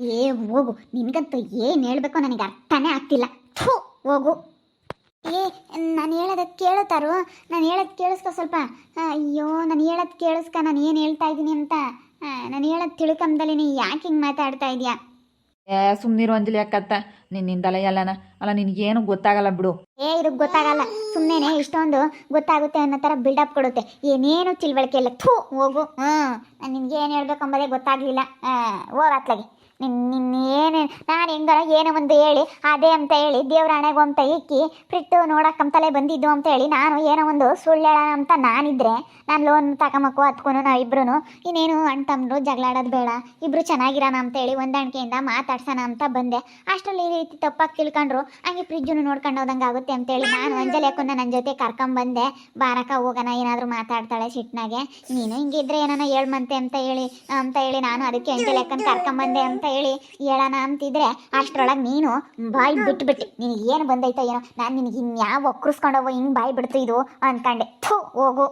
ಏ ಹೋಗು. ನಿನ್ಗಂತೂ ಏನು ಹೇಳಬೇಕು ನನಗೆ ಅರ್ಥನೇ ಆಗ್ತಿಲ್ಲ. ಥೂ ಹೋಗು. ಏ ನಾನು ಹೇಳೋದಕ್ಕೆ ಕೇಳುತ್ತಾರು ನಾನು ಹೇಳೋದು ಕೇಳಿಸ್ಕ ಸ್ವಲ್ಪ. ಅಯ್ಯೋ ನಾನು ಹೇಳೋದು ಕೇಳಿಸ್ಕ. ನಾನು ಏನು ಹೇಳ್ತಾ ಇದ್ದೀನಿ ಅಂತ. ನಾನು ಹೇಳೋದು ತಿಳ್ಕೊಂಬದಲ್ಲಿ ನೀ ಯಾಕೆ ಹಿಂಗೆ ಮಾತಾಡ್ತಾ ಇದೀಯಾ? ಏ ಸುಮ್ಮನಿರು ಅಂಜಲಿ ಅಕ್ಕತ್ತ. ನಿನ್ನಿಂದಲ ಎಲ್ಲನ ಅಲ್ಲ ನಿನಗೇನು ಗೊತ್ತಾಗಲ್ಲ ಬಿಡು. ಏ ಇದಕ್ಕೆ ಗೊತ್ತಾಗಲ್ಲ. ಸುಮ್ಮನೆ ಇಷ್ಟೊಂದು ಗೊತ್ತಾಗುತ್ತೆ ಅನ್ನೋ ಥರ ಬಿಲ್ಡಪ್ ಕೊಡುತ್ತೆ. ಏನೇನು ತಿಳುವಳಿಕೆ ಇಲ್ಲ ಥೂ ಹೋಗು. ಹ್ಞೂ ನಾನು ನಿನ್ಗೆ ಏನು ಹೇಳ್ಬೇಕು ಅಂಬೋದೇ ಗೊತ್ತಾಗಲಿಲ್ಲ ಹೋಗತ್ಲಾಗೆ ನಿನ್ನ ಏನು ನಾನು ಹೆಂಗಾರ ಏನೋ ಒಂದು ಹೇಳಿ, ಅದೇ ಅಂತ ಹೇಳಿ, ದೇವ್ರ ಹಣೆಗೂ ಅಂತ ಇಕ್ಕಿ, ಪ್ರಿಟ್ಟು ನೋಡಕ್ಕಂತಲೇ ಬಂದಿದ್ದು ಅಂತ ಹೇಳಿ ನಾನು ಏನೋ ಒಂದು ಸುಳ್ಳು ಅಂತ ನಾನಿದ್ರೆ, ನಾನು ಲೋನ್ ತಗೊಂಬಕ್ಕು ಹತ್ಕೊಂಡು ನಾವು ಇಬ್ರು ಇನ್ನೇನು ಅಣ್ಣ ತಮ್ಮರು ಜಗಳಾಡೋದು ಬೇಡ, ಇಬ್ರು ಚೆನ್ನಾಗಿರೋಣ ಅಂತ ಹೇಳಿ ಹೊಂದಾಣಿಕೆಯಿಂದ ಮಾತಾಡ್ಸೋಣ ಅಂತ ಬಂದೆ. ಅಷ್ಟರಲ್ಲಿ ಈ ರೀತಿ ತಪ್ಪಾಗಿ ತಿಳ್ಕೊಂಡ್ರು, ಹಂಗೆ ಫ್ರಿಜ್ಜನ್ನು ನೋಡ್ಕೊಂಡು ಹೋದಂಗೆ ಆಗುತ್ತೆ ಅಂತೇಳಿ ನಾನು ಅಂಜಲಿ ಹಾಕೊಂಡು ನನ್ನ ಜೊತೆ ಕರ್ಕೊಂಬಂದೆ ಬಾರಕ ಹೋಗೋಣ, ಏನಾದರೂ ಮಾತಾಡ್ತಾಳೆ ಸಿಟ್ನಾಗೆ. ನೀನು ಹಿಂಗಿದ್ರೆ ಏನಾನ ಹೇಳ್ಮಂತೆ ಅಂತ ಹೇಳಿ ಅಂತ ಹೇಳಿ ನಾನು ಅದಕ್ಕೆ ಅಂಜಲಿ ಹಾಕೊಂಡು ಕರ್ಕೊಂಬಂದೆ ಅಂತ ಹೇಳಿ, ಹೇಳೋಣ ಅಂತಿದ್ರೆ ಅಷ್ಟರೊಳಗೆ ನೀನು ಬಾಯಿ ಬಿಟ್ಬಿಟ್ಟು. ನಿನಗೆ ಏನು ಬಂದೈತೋ ಏನೋ, ನಾನು ನಿನಗೆ ಇನ್ಯಾವ ಒಕ್ಕರಿಸ್ಕೊಂಡೋಗೋ ಹಿಂಗೆ ಬಾಯಿ ಬಿಡ್ತು ಇದು ಅನ್ಕಂಡೆ. ಥೂ, ಹೋಗು.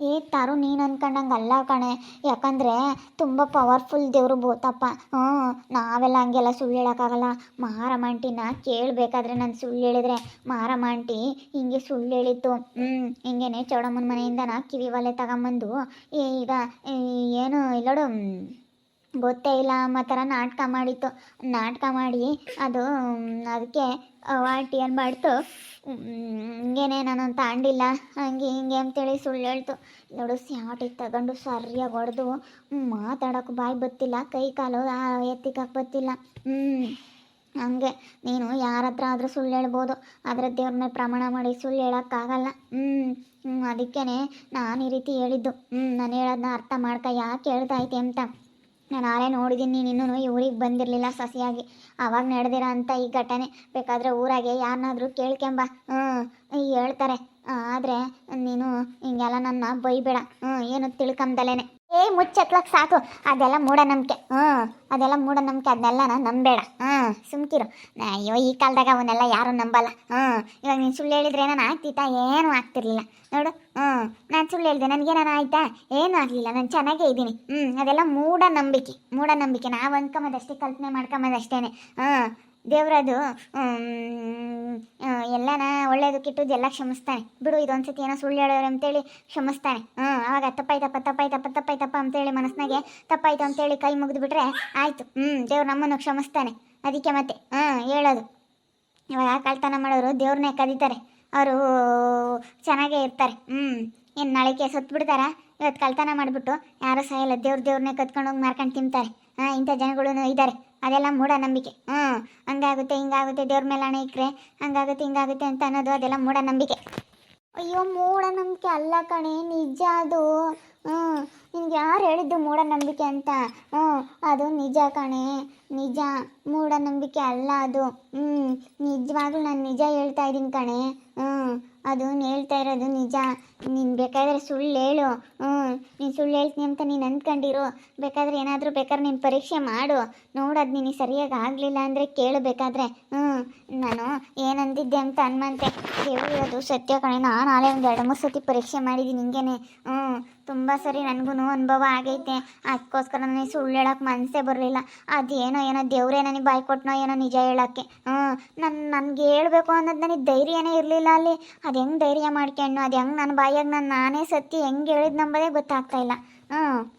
ಏ ತಾರು, ನೀನು ಅಂದ್ಕೊಂಡಂಗೆ ಅಲ್ಲ ಕಣೆ. ಯಾಕಂದರೆ ತುಂಬ ಪವರ್ಫುಲ್ ದೇವರು ಬೋತಪ್ಪ ಹ್ಞೂ, ನಾವೆಲ್ಲ ಹಂಗೆಲ್ಲ ಸುಳ್ಳು ಹೇಳೋಕ್ಕಾಗಲ್ಲ. ಮಾರಮಾಂಟಿನ ಕೇಳಬೇಕಾದ್ರೆ ನಾನು ಸುಳ್ಳು ಹೇಳಿದ್ರೆ ಮಾರಮಾಂಟಿ ಹಿಂಗೆ ಸುಳ್ಳು ಹೇಳಿತ್ತು ಹ್ಞೂ, ಹಿಂಗೇನೆ ಚೌಡಮ್ಮನ ಮನೆಯಿಂದ ನಾ ಕಿವಿ ಒಲೆ ತಗೊಂಬಂದು, ಏ ಈಗ ಏನು ಇಲ್ಲೋಡು ಗೊತ್ತೇ ಇಲ್ಲ ಅಮ್ಮ ಥರ ನಾಟಕ ಮಾಡಿತ್ತು. ನಾಟಕ ಮಾಡಿ ಅದು ಅದಕ್ಕೆ ವಾಟಿ ಏನು ಮಾಡ್ತು? ಹಿಂಗೇನೆ ನಾನು ತಾಂಡಿಲ್ಲ. ಹಂಗೆ ಹಿಂಗೆ ಅಂತೇಳಿ ಸುಳ್ಳು ಹೇಳ್ತು. ನೋಡು ಸ್ಯಾಟಿಗೆ ತಗೊಂಡು ಸರಿಯಾಗಿ ಹೊಡೆದು ಮಾತಾಡೋಕ್ಕೂ ಬಾಯಿ ಬತ್ತಿಲ್ಲ, ಕೈ ಕಾಲು ಎತ್ತಿಕಕ್ಕೆ ಬತ್ತಿಲ್ಲ. ಹ್ಞೂ ಹಂಗೆ. ನೀನು ಯಾರ ಹತ್ರ ಆದರೂ ಸುಳ್ಳು ಹೇಳ್ಬೋದು. ಆದರೆ ದೇವ್ರ ಮೇಲೆ ಪ್ರಮಾಣ ಮಾಡಿ ಸುಳ್ಳು ಹೇಳೋಕ್ಕಾಗಲ್ಲ ಹ್ಞೂ ಹ್ಞೂ ಅದಕ್ಕೇ ನಾನು ಈ ರೀತಿ ಹೇಳಿದ್ದು. ಹ್ಞೂ ನಾನು ಹೇಳೋದನ್ನ ಅರ್ಥ ಮಾಡ್ಕ, ಯಾಕೆ ಹೇಳ್ತಾ ಐತೆ ಅಂತ. ನಾನು ಆಲೇ ನೋಡಿದ್ದೀನಿ ನೀನು ಈ ಊರಿಗೆ ಬಂದಿರಲಿಲ್ಲ ಸಸಿಯಾಗಿ. ಆವಾಗ ನಡೆದಿರೋ ಅಂತ ಈ ಘಟನೆ. ಬೇಕಾದ್ರೆ ಊರಾಗೆ ಯಾರನ್ನಾದ್ರೂ ಕೇಳ್ಕೊಂಬ. ಹ್ಞೂ ಹೇಳ್ತಾರೆ. ಆದರೆ ನೀನು ಹಿಂಗೆಲ್ಲ ನನ್ನ ಬೈಬೇಡ. ಹ್ಞೂ ಏನು ತಿಳ್ಕೊಂಬದಲೇನೆ ಏ, ಮುಚ್ಚತ್ಲಕ್ ಸಾಕು. ಅದೆಲ್ಲ ಮೂಢನಂಬಿಕೆ. ಹ್ಞೂ, ಅದೆಲ್ಲ ಮೂಢನಂಬಿಕೆ. ಅದನ್ನೆಲ್ಲ ನಾನು ನಂಬೇಡ. ಹಾಂ ಸುಮ್ಕಿರು. ಅಯ್ಯೋ, ಈ ಕಾಲದಾಗ ಅವನ್ನೆಲ್ಲ ಯಾರೂ ನಂಬಲ್ಲ. ಹ್ಞೂ, ಇವಾಗ ನೀನು ಸುಳ್ಳು ಹೇಳಿದ್ರೆ ನಾನು ಆಗ್ತಿತ್ತಾ? ಏನೂ ಆಗ್ತಿರ್ಲಿಲ್ಲ. ನೋಡು, ಹ್ಞೂ, ನಾನು ಸುಳ್ಳು ಹೇಳಿದೆ. ನನಗೇನಾನ ಆಯ್ತಾ? ಏನೂ ಆಗಲಿಲ್ಲ. ನಾನು ಚೆನ್ನಾಗೇ ಇದ್ದೀನಿ. ಹ್ಞೂ, ಅದೆಲ್ಲ ಮೂಢನಂಬಿಕೆ. ಮೂಢನಂಬಿಕೆ. ನಾವು ಅಂದ್ಕೊಂಬದಷ್ಟೇ ಕಲ್ಪನೆ ಮಾಡ್ಕೊಂಬದಷ್ಟೇ ಹ್ಞೂ ದೇವ್ರದು ಎಲ್ಲನ ಒಳ್ಳೇದು ಕೆಟ್ಟದ್ದು ಎಲ್ಲ ಕ್ಷಮಿಸ್ತಾನೆ. ಬಿಡು, ಇದೊಂದ್ಸತಿ ಏನೋ ಸುಳ್ಳು ಹೇಳೋರು ಅಂತೇಳಿ ಕ್ಷಮಿಸ್ತಾನೆ. ಹ್ಞೂ ಅವಾಗ ತಪ್ಪಾಯ್ತಪ್ಪ ತಪ್ಪಾಯ್ತಪ್ಪ ತಪ್ಪಾಯ್ತಪ್ಪ ಅಂತೇಳಿ ಮನಸ್ಸಿನಾಗೆ ತಪ್ಪಾಯ್ತು ಅಂತೇಳಿ ಕೈ ಮುಗಿದು ಬಿಟ್ರೆ ಆಯಿತು. ಹ್ಞೂ ದೇವ್ರು ನಮ್ಮನ್ನು ಕ್ಷಮಿಸ್ತಾನೆ. ಅದಕ್ಕೆ ಮತ್ತೆ ಹಾಂ ಹೇಳೋದು. ಇವಾಗ ಕಳ್ತನ ಮಾಡೋರು ದೇವ್ರನ್ನೇ ಕದೀತಾರೆ ಅವರು ಚೆನ್ನಾಗೇ ಇರ್ತಾರೆ. ಹ್ಞೂ ಏನು ನಾಳೆಗೆ ಸತ್ತು ಬಿಡ್ತಾರ ಇವತ್ತು ಕಳ್ತನ ಮಾಡಿಬಿಟ್ಟು ಯಾರು ಸಾಯಲ್ಲ, ದೇವ್ರ ದೇವ್ರನ್ನೇ ಕತ್ಕೊಂಡು ಹೋಗಿ ಮಾರ್ಕೊಂಡು ತಿಂತಾರೆ. ಹಾಂ, ಇಂಥ ಜನಗಳು ಇದ್ದಾರೆ ಅದೆಲ್ಲ ಮೂಢನಂಬಿಕೆ ಹ್ಞೂ ಹಂಗಾಗುತ್ತೆ, ಹಿಂಗಾಗುತ್ತೆ, ದೇವ್ರ ಮೇಲೆ ಹಣ ಇಕ್ಕರೆ ಹಂಗಾಗುತ್ತೆ, ಹಿಂಗಾಗುತ್ತೆ ಅಂತ ಅನ್ನೋದು ಅದೆಲ್ಲ ಮೂಢನಂಬಿಕೆ ಅಯ್ಯೋ ಮೂಢನಂಬಿಕೆ ಅಲ್ಲ ಕಣೆ, ನಿಜ ಅದು. ಹ್ಞೂ ನಿನ್ಗೆ ಯಾರು ಹೇಳಿದ್ದು ಮೂಢನಂಬಿಕೆ ಅಂತ? ಹ್ಞೂ ಅದು ನಿಜ ಕಣೆ. ನಿಜ, ಮೂಢನಂಬಿಕೆ ಅಲ್ಲ ಅದು. ಹ್ಞೂ ನಿಜವಾಗ್ಲೂ ನಾನು ನಿಜ ಹೇಳ್ತಾ ಇದ್ದೀನಿ ಕಣೆ. ಹ್ಞೂ ಅದು ಹೇಳ್ತಾ ಇರೋದು ನಿಜ. ನೀನು ಬೇಕಾದರೆ ಸುಳ್ಳು ಹೇಳು. ಹ್ಞೂ ನೀನು ಸುಳ್ಳು ಹೇಳ್ತೀನಿ ಅಂತ ನೀನು ಅಂದ್ಕೊಂಡಿರು. ಬೇಕಾದ್ರೆ ಏನಾದರೂ ಬೇಕಾದ್ರೆ ನೀನು ಪರೀಕ್ಷೆ ಮಾಡು. ನೋಡೋದು ನಿನಗೆ ಸರಿಯಾಗಿ ಆಗಲಿಲ್ಲ ಅಂದರೆ ಕೇಳು ಬೇಕಾದ್ರೆ. ಹ್ಞೂ ನಾನು ಏನಂದಿದ್ದೆ ಅಂತ ಅನ್ಮಂತೆ ಅದು ಸತ್ಯ ಕಣೆ. ನಾನು ಆಲೇ ಒಂದು ಎರಡು ಮೂರು ಸತಿ ಪರೀಕ್ಷೆ ಮಾಡಿದ್ದೀನಿ ಹಿಂಗೇನೆ ಹ್ಞೂ ತುಂಬ ಸರಿ ನನಗೂ ಅನುಭವ ಆಗೈತೆ. ಅದಕ್ಕೋಸ್ಕರ ನನಗೆ ಸುಳ್ಳು ಹೇಳೋಕೆ ಮನಸ್ಸೇ ಬರಲಿಲ್ಲ. ಅದೇನೋ ಏನೋ ದೇವರೇ ನನಗೆ ಬಾಯಿ ಕೊಟ್ನೋ, ಏನೋ ನಿಜ ಹೇಳೋಕ್ಕೆ. ಹ್ಞೂ ನನ್ನ ನನಗೆ ಹೇಳಬೇಕು ಅನ್ನೋದು ನನಗೆ ಧೈರ್ಯನೇ ಇರಲಿಲ್ಲ ಅಲ್ಲಿ. ಅದು ಹೆಂಗೆ ಧೈರ್ಯ ಮಾಡ್ಕೊಂಡು ಅದು ಹೆಂಗೆ ನನ್ನ ಬಾಯಾಗ ನಾನು, ನಾನೇ ಸತ್ತಿ ಹೆಂಗೆ ಹೇಳಿದ್ ನಂಬೋದೇ ಗೊತ್ತಾಗ್ತಾ ಇಲ್ಲ. ಹ್ಞೂ.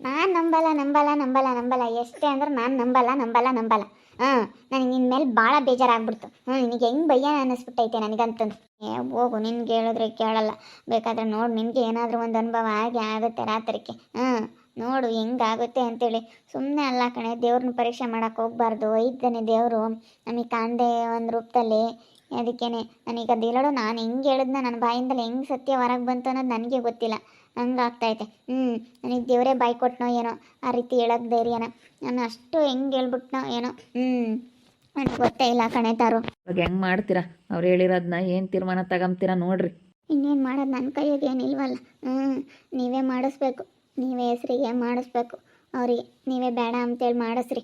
ನಾನು ನಂಬಲ್ಲ ನಂಬಲ್ಲ ನಂಬಲ್ಲ ನಂಬಲ್ಲ. ಎಷ್ಟೇ ಅಂದ್ರೆ ನಾನು ನಂಬಲ್ಲ ನಂಬಲ್ಲ ನಂಬಲ್ಲ. ಹಾಂ ನನಗೆ ನಿನ್ನ ಮೇಲೆ ಭಾಳ ಬೇಜಾರಾಗ್ಬಿಡ್ತು. ಹ್ಞೂ, ನಿನಗೆ ಹೆಂಗೆ ಭಯ ಅನ್ನಿಸ್ಬಿಟ್ಟೈತೆ ನನಗಂತಂದು. ಏ, ಹೋಗು, ನಿನ್ಗೆ ಹೇಳಿದ್ರೆ ಕೇಳಲ್ಲ. ಬೇಕಾದ್ರೆ ನೋಡು, ನಿನಗೆ ಏನಾದರೂ ಒಂದು ಅನುಭವ ಆಗಿ ಆಗುತ್ತೆ ರಾತ್ರಿಗೆ. ಹ್ಞೂ. ನೋಡು ಹೆಂಗಾಗುತ್ತೆ ಅಂತೇಳಿ. ಸುಮ್ಮನೆ ಅಲ್ಲ ಕಣೆ ದೇವ್ರನ್ನ ಪರೀಕ್ಷೆ ಮಾಡೋಕೆ ಹೋಗ್ಬಾರ್ದು. ಇದ್ದಾನೆ ದೇವರು ನಮಗೆ ಕಾಣದೆ ಒಂದು ರೂಪದಲ್ಲಿ. ಅದಕ್ಕೇನೆ ನನಗೆ ಅದು ಹೇಳೋಡು ನಾನು ಹೆಂಗೆ ಹೇಳಿದ್ನ ನನ್ನ ಬಾಯಿಂದಲೇ ಹೆಂಗೆ ಸತ್ಯ ಹೊರಗೆ ಬಂತು ಅನ್ನೋದು ನನಗೆ ಗೊತ್ತಿಲ್ಲ. ಹಂಗೆ ಆಗ್ತೈತೆ ಹ್ಞೂ ನನಗೆ ದೇವರೇ ಬಾಯಿ ಕೊಟ್ಟನೋ ಏನೋ ಆ ರೀತಿ ಹೇಳೋಕೆ ಧೈರ್ಯನ ನಾನು ಅಷ್ಟು ಹೆಂಗೆ ಹೇಳ್ಬಿಟ್ನೋ ಏನೋ. ಹ್ಞೂ ನನಗೆ ಗೊತ್ತೇ ಇಲ್ಲ ಕಣೆ ತಾರು. ಇವಾಗ ಹೆಂಗೆ ಮಾಡ್ತೀರಾ? ಅವ್ರು ಹೇಳಿರೋದನ್ನ ಏನು ತೀರ್ಮಾನ ತಗೊಂತೀರಾ ನೋಡ್ರಿ. ಇನ್ನೇನು ಮಾಡೋದು ನನ್ನ ಕೈಯಾಗ ಏನಿಲ್ವಲ್ಲ. ಹ್ಞೂ ನೀವೇ ಮಾಡಿಸ್ಬೇಕು. ನೀವೇ ಹೆಸ್ರಿಗೆ ಮಾಡಿಸ್ಬೇಕು. ಅವ್ರಿಗೆ ನೀವೇ ಬೇಡ ಅಂತೇಳಿ ಮಾಡಿಸ್ರಿ.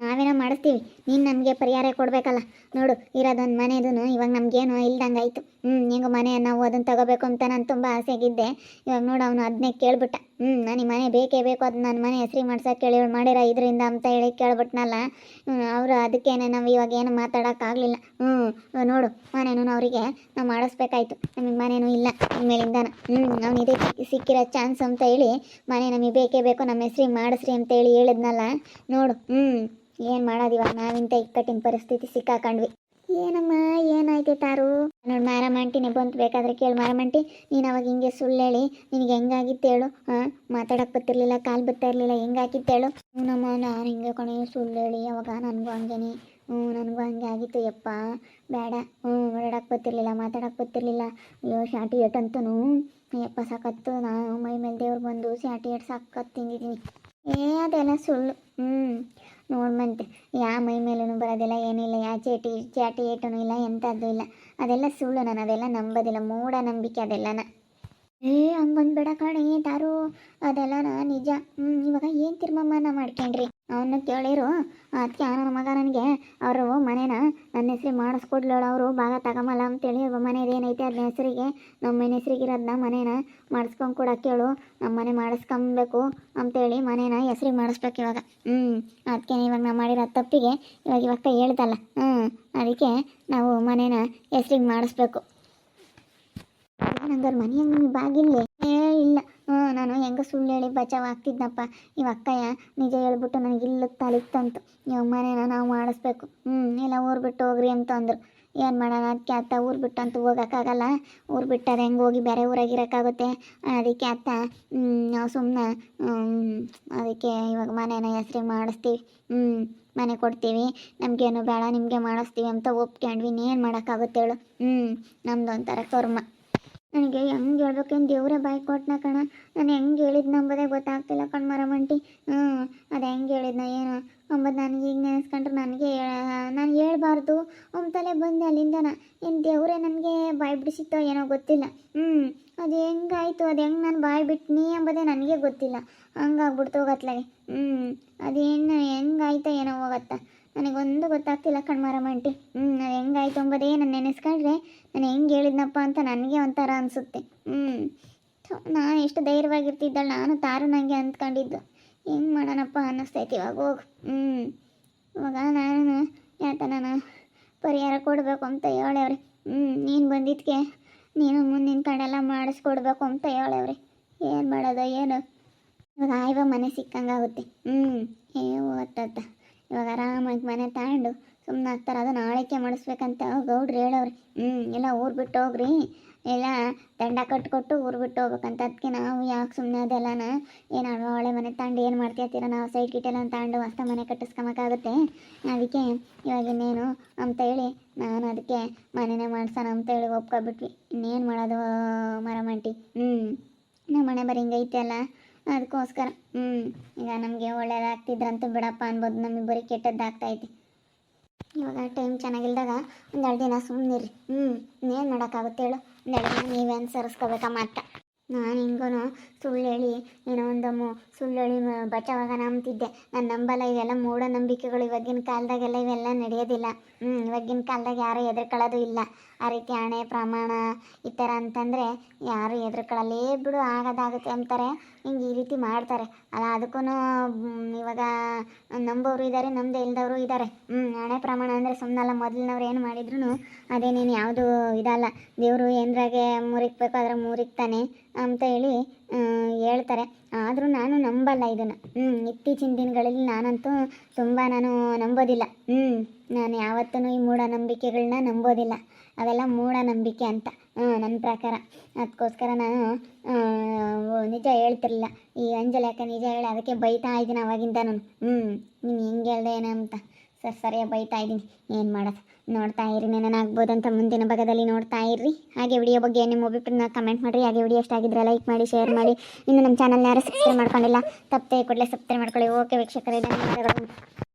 ನಾವೇನೋ ಮಾಡಿಸ್ತೀವಿ. ನೀನು ನಮಗೆ ಪರಿಹಾರ ಕೊಡಬೇಕಲ್ಲ. ನೋಡು, ಇರೋದೊಂದು ಮನೆದೂ ಇವಾಗ ನಮಗೇನು ಇಲ್ದಂಗೆ ಆಯಿತು ಹ್ಞೂ ಹೆಂಗೋ ಮನೆ ನಾವು ಅದನ್ನು ತಗೋಬೇಕು ಅಂತ ನಾನು ತುಂಬ ಆಸೆಗಿದ್ದೆ. ಇವಾಗ ನೋಡು, ಅವನು ಅದನ್ನೇ ಕೇಳ್ಬಿಟ್ಟ. ಹ್ಞೂ ನಾನು ಮನೆ ಬೇಕೇ ಬೇಕು, ಅದು ನನ್ನ ಮನೆ ಹೆಸರಿಗೆ ಮಾಡ್ಸೋಕೆ ಕೇಳಿ ಮಾಡಿರ ಇದರಿಂದ ಅಂತ ಹೇಳಿ ಕೇಳ್ಬಿಟ್ನಲ್ಲ. ಅವರು ಅದಕ್ಕೇನೆ ನಾವು ಇವಾಗ ಏನು ಮಾತಾಡೋಕ್ಕಾಗಲಿಲ್ಲ ಹ್ಞೂ ನೋಡು, ಮನೇನು ಅವರಿಗೆ ನಾವು ಮಾಡಿಸ್ಬೇಕಾಯ್ತು. ನಮಗೆ ಮನೇನೂ ಇಲ್ಲ ಇನ್ಮೇಲಿಂದ ಹ್ಞೂ ಅವ್ನು ಇದೇ ಸಿಕ್- ಸಿಕ್ಕಿರೋ ಚಾನ್ಸ್ ಅಂತ ಹೇಳಿ ಮನೆ ನಮಗೆ ಬೇಕೇ ಬೇಕು ನಮ್ಮ ಹೆಸ್ರಿಗೆ ಮಾಡಿಸ್ರಿ ಅಂತ ಹೇಳಿ ಹೇಳಿದ್ನಲ್ಲ. ನೋಡು ಹ್ಞೂ ಏನು ಮಾಡೋದಿವ ನಾವಿಂತ ಇಕ್ಕಟ್ಟಿನ ಪರಿಸ್ಥಿತಿ ಸಿಕ್ಕಾಕೊಂಡ್ವಿ. ಏನಮ್ಮ, ಏನಾಯ್ತು ತಾರು? ನೋಡಿ ಮಾರಮಂಟಿನೇ ಬಂತು, ಬೇಕಾದ್ರೆ ಕೇಳು. ಮಾರಮಂಟಿ, ನೀನು ಅವಾಗ ಹಿಂಗೆ ಸುಳ್ಳು ಹೇಳಿ, ನಿನಗೆ ಹೆಂಗಾಗಿತ್ತು ಹೇಳು? ಹಾಂ ಮಾತಾಡಕ್ಕೆ ಬರ್ತಿರ್ಲಿಲ್ಲ, ಕಾಲು ಬತ್ತಾ ಇರಲಿಲ್ಲ, ಹೆಂಗಾಗಿತ್ತು ಹೇಳು? ಹ್ಞೂ ನಮ್ಮ ನಾನು ಹಿಂಗೆ ಕಣೆ, ಸುಳ್ಳು ಹೇಳಿ, ಅವಾಗ ನನಗೂ ಹಂಗೇನೆ. ಹ್ಞೂ, ನನಗೂ ಹಂಗೆ ಆಗಿತ್ತು, ಯಪ್ಪ. ಬೇಡ. ಹ್ಞೂ ಓಡಾಡಕ್ಕೆ ಬರ್ತಿರ್ಲಿಲ್ಲ ಮಾತಾಡಕ್ಕೆ ಬರ್ತಿರ್ಲಿಲ್ಲ. ಅಯ್ಯೋ, ಶಾಟಿ ಏಟಂತೂ ಯಪ್ಪ, ಸಾಕತ್ತು. ನಾನು ಮೈ ಮೇಲೆ ದೇವ್ರು ಬಂದು ಶಾಟಿ ಏಟ್ ಸಾಕತ್ತು ತಿಂದಿದ್ದೀನಿ. ಏ, ಅದೆಲ್ಲ ಸುಳ್ಳು. ಹ್ಞೂ ನೋಡ್ಮಂತೆ ಯಾ ಮೈ ಮೇಲೂ ಬರೋದಿಲ್ಲ, ಏನಿಲ್ಲ. ಯಾ ಚೇಟಿ, ಚಾಟಿ ಏಟೂ ಇಲ್ಲ, ಎಂಥದ್ದು ಇಲ್ಲ. ಅದೆಲ್ಲ ಸುಳ್ಳು ನಾನು, ಅದೆಲ್ಲ ನಂಬೋದಿಲ್ಲ. ಮೂಢ ನಂಬಿಕೆ ಅದೆಲ್ಲನ. ಏ ಹಂಗಂದ್ಬೇಡ ಕಣೆ ತಾರು ಅದೆಲ್ಲನ ನಿಜ. ಹ್ಞೂ ಇವಾಗ ಏನು ತೀರ್ಮಾನ ಮಾಡ್ಕೊಂಡ್ರಿ? ಅವನ್ನ ಕೇಳಿರು ಅದಕ್ಕೆ ನನ್ನ ಮಗ ನನಗೆ, ಅವರು ಮನೇನ ನನ್ನ ಹೆಸ್ರಿಗೆ ಮಾಡಿಸ್ಕೊಡ್ಲೋಳು ಅವರು, ಭಾಗ ತಗೊಂಬಲ್ಲ ಅಂತೇಳಿ ಮನೇದು ಏನೈತೆ ಅದನ್ನ ಹೆಸರಿಗೆ, ನಮ್ಮ ಮನೆ ಹೆಸ್ರಿಗಿರೋದನ್ನ ಮನೇನ ಮಾಡಿಸ್ಕೊಂಡು ಕೂಡ ಕೇಳು, ನಮ್ಮ ಮನೆ ಮಾಡಿಸ್ಕೊಬೇಕು ಅಂತೇಳಿ ಮನೇನ ಹೆಸ್ರಿಗೆ ಮಾಡಿಸ್ಬೇಕು ಇವಾಗ. ಹ್ಞೂ ಅದಕ್ಕೆ ಇವಾಗ ನಾವು ಮಾಡಿರೋ ತಪ್ಪಿಗೆ ಇವಾಗ ಇವಾಗ ಹೇಳ್ದಲ್ಲ. ಹ್ಞೂ ಅದಕ್ಕೆ ನಾವು ಮನೇನ ಹೆಸ್ರಿಗೆ ಮಾಡಿಸ್ಬೇಕು. ನಂಗರ್ ಮನೆಯಾಗ ನಿಮಗೆ ಬಾಗಿಲ್ಲೇ? ಇಲ್ಲ. ಹ್ಞೂ, ನಾನು ಹೆಂಗ ಸುಳ್ಳು ಹೇಳಿ ಬಚಾವ್ ಆಗ್ತಿದ್ನಪ್ಪ. ಇವ ಅಕ್ಕಯ್ಯ ನಿಜ ಹೇಳ್ಬಿಟ್ಟು ನನಗೆ ಇಲ್ಲ ತಂತು. ಇವಾಗ ಮನೇನ ನಾವು ಮಾಡಿಸ್ಬೇಕು. ಹ್ಞೂ, ಇಲ್ಲ ಊರು ಬಿಟ್ಟು ಹೋಗ್ರಿ ಅಂತ ಅಂದರು. ಏನು ಮಾಡೋಣ ಅದಕ್ಕೆ ಅತ್ತ ಊರು ಬಿಟ್ಟು ಅಂತೂ ಹೋಗೋಕ್ಕಾಗಲ್ಲ ಊರು ಬಿಟ್ಟು ಅದು ಹೆಂಗೆ ಹೋಗಿ ಬೇರೆ ಊರಾಗ ಇರೋಕ್ಕಾಗುತ್ತೆ? ಅದಕ್ಕೆ ಅತ್ತ ನಾವು ಸುಮ್ಮನೆ ಅದಕ್ಕೆ ಇವಾಗ ಮನೇನ ಹೆಸ್ರಿಗೆ ಮಾಡಿಸ್ತೀವಿ. ಹ್ಞೂ, ಮನೆ ಕೊಡ್ತೀವಿ. ನಮಗೇನು ಬೇಡ, ನಿಮಗೆ ಮಾಡಿಸ್ತೀವಿ ಅಂತ ಒಪ್ಕೊಂಡ್ವಿ. ಏನು ಮಾಡೋಕ್ಕಾಗುತ್ತೆ ಹೇಳು. ಹ್ಞೂ ನಮ್ದು ಒಂಥರ ಕರ್ಮ. ನನಗೆ ಹೆಂಗೆ ಹೇಳ್ಬೇಕೇನು ದೇವರೇ ಬಾಯಿ ಕೊಟ್ಟನ ಕಣ. ನಾನು ಹೆಂಗೆ ಹೇಳಿದ್ ನಂಬೋದೇ ಗೊತ್ತಾಗ್ತಿಲ್ಲ ಕಣ್ ಮರಮಂಟಿ. ಹ್ಞೂ ಅದು ಹೆಂಗೆ ಹೇಳಿದ್ನ ಏನು. ಅಂಬದು ನನಗೆ ಈಗ ನೆನೆಸ್ಕೊಂಡ್ರೆ ನನಗೆ ನಾನು ಹೇಳ್ಬಾರ್ದು. ತಲೆ ಬಂದೆ ಅಲ್ಲಿಂದನ. ಏನು ದೇವರೇ ನನಗೆ ಬಾಯಿ ಬಿಡಿಸಿತ್ತೋ ಏನೋ ಗೊತ್ತಿಲ್ಲ. ಹ್ಞೂ ಅದು ಹೆಂಗಾಯ್ತು, ಅದು ಹೆಂಗೆ ನಾನು ಬಾಯಿ ಬಿಟ್ನಿ ಎಂಬುದೇ ನನಗೆ ಗೊತ್ತಿಲ್ಲ. ಹಂಗಾಗ್ಬಿಡ್ತು ಹೋಗತ್ಲಾಗೆ ಹ್ಞೂ ಅದೇನು ಹೆಂಗಾಯ್ತೋ ಏನೋ ಹೋಗತ್ತ. ನನಗೊಂದು ಗೊತ್ತಾಗ್ತಿಲ್ಲ ಕಣ್ಮರಮಂಟಿ ಹ್ಞೂ ನಾನು ಹೆಂಗಾಯ್ತು ಅಂಬೋದೇ ನಾನು ನೆನೆಸ್ಕೊಂಡ್ರೆ ನಾನು ಹೆಂಗೆ ಹೇಳಿದ್ನಪ್ಪ ಅಂತ ನನಗೆ ಒಂಥರ ಅನಿಸುತ್ತೆ. ಹ್ಞೂ ನಾನು ಎಷ್ಟು ಧೈರ್ಯವಾಗಿರ್ತಿದ್ದಾಳೆ ನಾನು ತಾರು ನನಗೆ ಅಂದ್ಕೊಂಡಿದ್ದು. ಹೆಂಗೆ ಮಾಡೋಣಪ್ಪ ಅನ್ನಿಸ್ತೈತಿ ಇವಾಗ ಹೋಗು. ಹ್ಞೂ ಇವಾಗ ನಾನು ಯಾತ ನಾನು ಪರಿಹಾರ ಕೊಡಬೇಕು ಅಂತ ಹೇಳವ್ರಿ ಹ್ಞೂ ನೀನು ಬಂದಿದ್ದಕ್ಕೆ ನೀನು ಮುಂದಿನ ಕಡೆಲ್ಲ ಮಾಡಿಸ್ಕೊಡ್ಬೇಕು ಅಂತ ಹೇಳವ್ರಿ ಏನು ಮಾಡೋದು, ಏನು? ಇವಾಗ ಆಯ್ವ ಮನೆ ಸಿಕ್ಕಂಗಾಗುತ್ತೆ. ಹ್ಞೂ ಏ ಓದ್ತತ್ತ ಇವಾಗ ಆರಾಮಾಗಿ ಮನೆ ತಗೊಂಡು ಸುಮ್ಮನೆ ಆಗ್ತಾರೆ ಅದನ್ನು ನಾಳೆಕೆ ಮಾಡಿಸ್ಬೇಕಂತ ಗೌಡ್ರು ಹೇಳೋರು ಹ್ಞೂ ಎಲ್ಲ ಊರು ಬಿಟ್ಟು ಹೋಗ್ರಿ. ಎಲ್ಲ ದಂಡ ಕಟ್ಕೊಟ್ಟು ಊರು ಬಿಟ್ಟು ಹೋಗ್ಬೇಕಂತ. ಅದಕ್ಕೆ ನಾವು ಯಾಕೆ ಸುಮ್ಮನೆ ಅದೆಲ್ಲನ? ಏನು ಒಳ್ಳೆ ಮನೆ ತಗೊಂಡು ಏನು ಮಾಡ್ತೀರ್ತೀರ? ನಾವು ಸೈಡ್ ಗಿಟ್ಟೆಲ್ಲ ತಗೊಂಡು ಹೊಸ ಮನೆ ಕಟ್ಟಿಸ್ಕೊಬೇಕಾಗುತ್ತೆ ಅದಕ್ಕೆ ಇವಾಗ ಇನ್ನೇನು ಅಂತ ಹೇಳಿ ನಾನು ಅದಕ್ಕೆ ಮನೆನೇ ಮಾಡ್ಸೋಣ ಅಂತೇಳಿ ಒಪ್ಕೊಬಿಟ್ವಿ. ಇನ್ನೇನು ಮಾಡೋದು ಮರಮಂಟಿ? ಹ್ಞೂ ನಮ್ಮ ಮನೆ ಬರೀ ಹಿಂಗೈತೆ ಅಲ್ಲ. ಅದಕ್ಕೋಸ್ಕರ. ಹ್ಞೂ ಈಗ ನಮಗೆ ಒಳ್ಳೇದಾಗ್ತಿದ್ರಂತೂ ಬಿಡಪ್ಪ ಅನ್ಬೋದು. ನಮಗೆ ಬರೀ ಕೆಟ್ಟದ್ದಾಗ್ತೈತಿ ಇವಾಗ ಟೈಮ್ ಚೆನ್ನಾಗಿಲ್ದಾಗ ಒಂದೆರಡು ದಿನ ಸುಮ್ಮನಿರಿ ಹ್ಞೂ ಇನ್ನೇನು ಮಾಡೋಕ್ಕಾಗುತ್ತೆ ಹೇಳು. ಒಂದೆರಡು ದಿನ ನೀವೇ ಅನುಸರಿಸ್ಕೋಬೇಕ ಮಾತ್ರ ನಾನು ಹಿಂಗೂ ಸುಳ್ಳು ಹೇಳಿ, ಏನೋ ಒಂದಮ್ಮು ಸುಳ್ಳು ಹೇಳಿ ಬಚಾವಾಗ ನಂಬ್ತಿದ್ದೆ. ನಾನು ನಂಬಲ್ಲ, ಇವೆಲ್ಲ ಮೂಢನಂಬಿಕೆಗಳು. ಇವಾಗಿನ ಕಾಲದಾಗೆಲ್ಲ ಇವೆಲ್ಲ ನಡೆಯೋದಿಲ್ಲ. ಹ್ಞೂ ಇವಾಗಿನ ಕಾಲದಾಗ ಯಾರೂ ಹೆದರ್ಕೊಳ್ಳೋದು ಇಲ್ಲ. ಆ ರೀತಿ ಹಣೆ, ಪ್ರಮಾಣ ಈ ಥರ ಅಂತಂದರೆ ಯಾರು ಹೆದರ್ಕೊಳ್ಳಲ್ಲೇ ಬಿಡು ಆಗೋದಾಗುತ್ತೆ ಅಂತಾರೆ. ಹಿಂಗೆ ಈ ರೀತಿ ಮಾಡ್ತಾರೆ. ಅಲ್ಲ ಅದಕ್ಕೂ ಇವಾಗ ನಂಬೋರು ಇದ್ದಾರೆ ನಂಬದೇ ಇಲ್ದವರು ಇದ್ದಾರೆ ಹ್ಞೂ ಹಣೆ, ಪ್ರಮಾಣ ಅಂದರೆ ಸುಮ್ಮನಲ್ಲ ಮೊದಲಿನವ್ರು ಏನು ಮಾಡಿದ್ರು ಅದೇನೇನು ಯಾವುದು ಇದಲ್ಲ. ದೇವರು ಏನರಾಗೆ ಮುರಿಕ್ಬೇಕು, ಅದ್ರ ಮುರಿಕ್ತಾನೆ ಅಂತ ಹೇಳಿ ಹೇಳ್ತಾರೆ. ಆದರೂ ನಾನು ನಂಬಲ್ಲ ಇದನ್ನು. ಹ್ಞೂ ಇತ್ತೀಚಿನ ದಿನಗಳಲ್ಲಿ ನಾನಂತೂ ತುಂಬ ನಾನು ನಂಬೋದಿಲ್ಲ. ಹ್ಞೂ ನಾನು ಯಾವತ್ತೂ ಈ ಮೂಢನಂಬಿಕೆಗಳನ್ನ ನಂಬೋದಿಲ್ಲ. ಅವೆಲ್ಲ ಮೂಢನಂಬಿಕೆ ಅಂತ. ಹ್ಞೂ ನನ್ನ ಪ್ರಕಾರ. ಅದಕ್ಕೋಸ್ಕರ ನಾನು ನಿಜ ಹೇಳ್ತಿರ್ಲಿಲ್ಲ. ಈ ಅಂಜಲಿ ಯಾಕೆ ನಿಜ ಹೇಳಿ ಅದಕ್ಕೆ ಬೈತಾ ಇದ್ದೀನಿ ಅವಾಗಿಂದ ನಾನು ಹ್ಞೂ ನೀನು ಹೆಂಗೆ ಹೇಳ್ದೆ ಏನೋ ಅಂತ ಸರ್, ಸರಿಯಾಗಿ ಬೈತಾ ಇದ್ದೀನಿ. ಏನು ಮಾಡೋದು? ನೋಡ್ತಾ ಇರಿ ಅಂತ ಮುಂದಿನ ಭಾಗದಲ್ಲಿ ನೋಡ್ತಾ ಇರ್ರಿ. ಹಾಗೆ ವಿಡಿಯೋ ಬಗ್ಗೆ ನಿಮ್ಮ ಒಬ್ಬಿಬ್ಬರನ್ನ ಕಮೆಂಟ್ ಮಾಡಿರಿ. ಹಾಗೆ ವಿಡಿಯೋ ಇಷ್ಟ ಆಗಿದ್ರೆ ಲೈಕ್ ಮಾಡಿ ಶೇರ್ ಮಾಡಿ. ಇನ್ನು ನಮ್ಮ ಚಾನಲ್ನ ಯಾರು ಸಬ್ಸ್ಕ್ರೈಬ್ ಮಾಡ್ಕೊಂಡಿಲ್ಲ, ತಪ್ಪದೆ ಕೂಡಲೇ ಸಬ್ಸ್ಕ್ರೈಬ್ ಮಾಡ್ಕೊಳ್ಳಿ. ಓಕೆ ವೀಕ್ಷಕರೇ, ಧನ್ಯವಾದಗಳು.